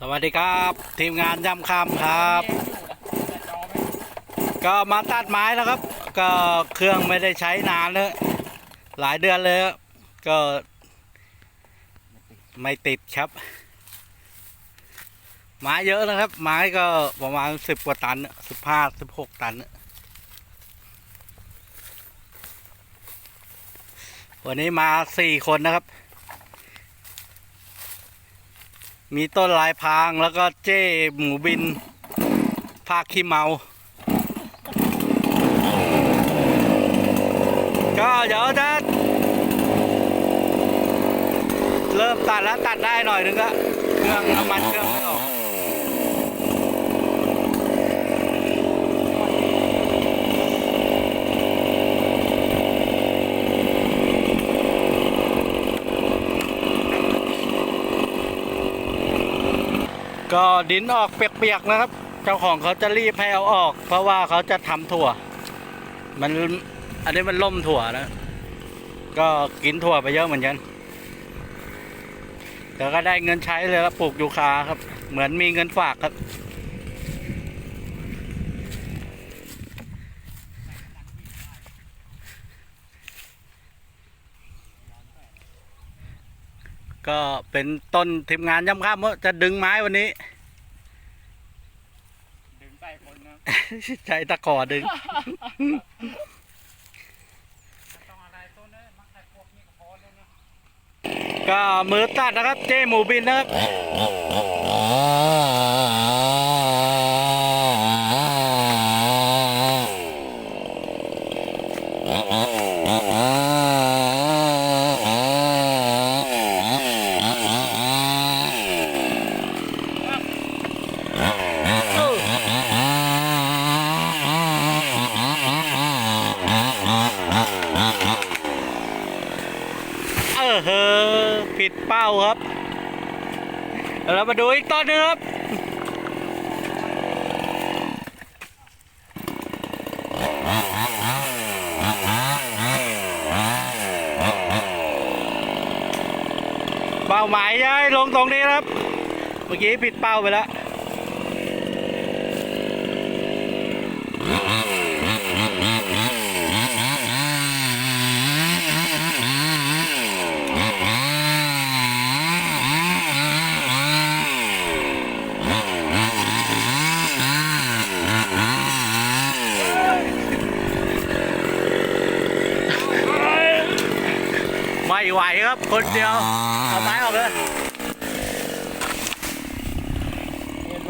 สวัสดีครับ ทีมงานย่ำคำครับ ก็มาตัดไม้แล้วครับ ก็เครื่องไม่ได้ใช้นานแล้วหลายเดือนเลยก็ไม่ติดครับ ไม้เยอะนะครับ ไม้ก็ประมาณสิบกว่าตันสิบห้าสิบหกตัน วันนี้มาสี่คนนะครับ มีต้นลายพรางแล้วก็เจ้หมูบินภาคขี้เมา ก็เดี๋ยวจะเริ่มตัดแล้วตัดได้หน่อยนึงก็เครื่องน้ำมันเครื่อง ก็ดินออกเปียกๆนะครับ เจ้าของเขาจะรีบให้เอาออก เพราะว่าเขาจะทำถั่ว มันอันนี้มันล่มถั่วนะ ก็กินถั่วไปเยอะเหมือนกันแต่ก็ได้เงินใช้เลยครับปลูกยูคาครับ เหมือนมีเงินฝากครับ ก็เป็นต้นทีมงานย่ำข้ามว่าจะดึงไม้วันนี้ ดึงใส่คนนะใช้ตะขอดึงต้องอะไรต้นเลยมักใส่พวกนี้ก็พอแล้วนะก็มือตัดนะครับ เจ้หมูบินนะครับ เออเฮ ปิดเป้าครับเรามาดูอีกต้นหนึงครับเป้าหมายย้ายลงตรงนี้ครับ เมื่อกี้ผิดเป้าไปแล้ว ไม่ไหวครับคนเดียว เอาไม้ออกเลย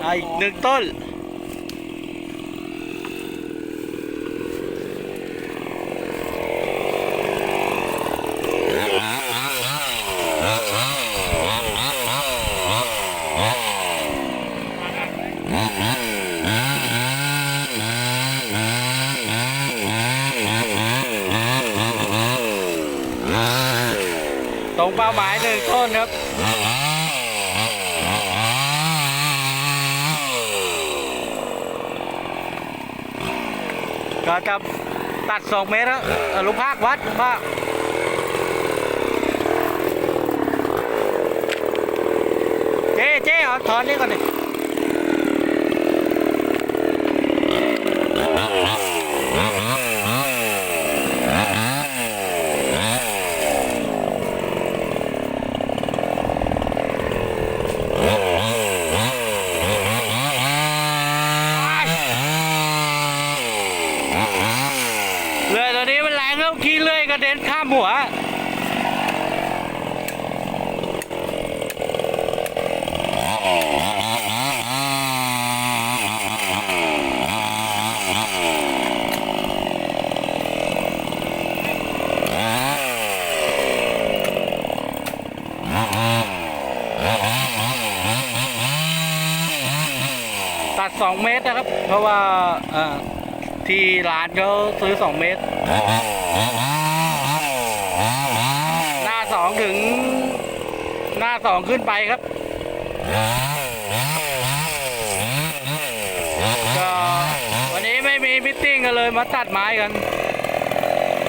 เอาอีกหนึ่งต้น ตรงเป้าหมายห นึ่งต้นครับก็จะตัดสองเมตรแล้วอ่อลูกภาควัดลูกภาคเจ๊เจ๊เอาถอนนี่ก่อนดิเลื่อยตัวนี้มัน แรงแล้วขี้เลื่อยกระเด็นข้ามหัวตัด 2 เมตรนะครับ เพราะว่าที่ร้านเขาซื้อ 2 เมตร หน้า2ถึงหน้า2ขึ้นไปครับ ก็วันนี้ไม่มีมิทติ้งกันเลยมาตัดไม้กัน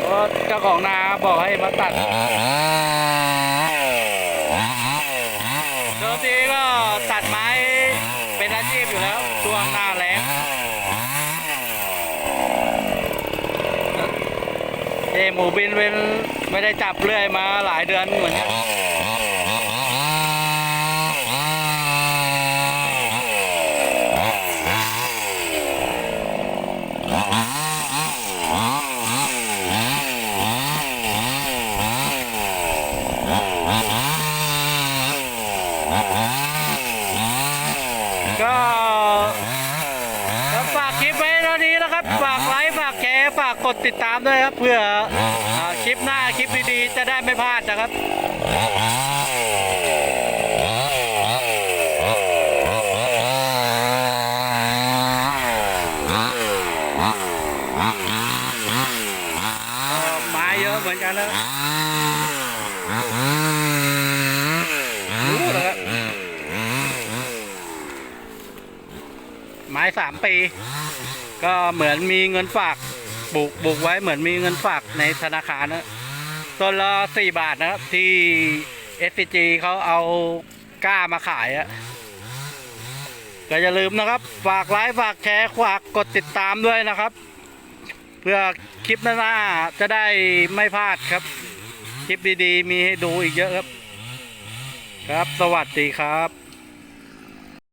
เพราะเจ้าของนาบอกให้มาตัด โดยทีก็ตัดไม้ อาชีพอยู่แล้ว ช่วงหน้าแล้ง เอหมูบินเป็นไม่ได้จับเรื่อยมาหลายเดือนเหมือนกันก็ก็ฝากคลิปไว้เท่านี้นะครับ ฝากไลค์ ติดตามด้วยครับเพื่ออคลิปหน้าคลิปดีๆ จะได้ไม่พลาดนะครับไม้เยอะเหมือนกันนะรู้นะครับไม้สามปี ก็เหมือนมีเงินฝาก บุกบุกไว้เหมือนมีเงินฝากในธนาคารนะต้นละสี่บาทนะครับ ที่ SCG เขาเอากล้ามาขายอะก็อย่าลืมนะครับ ฝากไลค์ฝากแชร์ฝากกดติดตามด้วยนะครับ เพื่อคลิปหน้าจะได้ไม่พลาดครับ คลิปดีๆ มีให้ดูอีกเยอะครับ ครับ สวัสดีครับ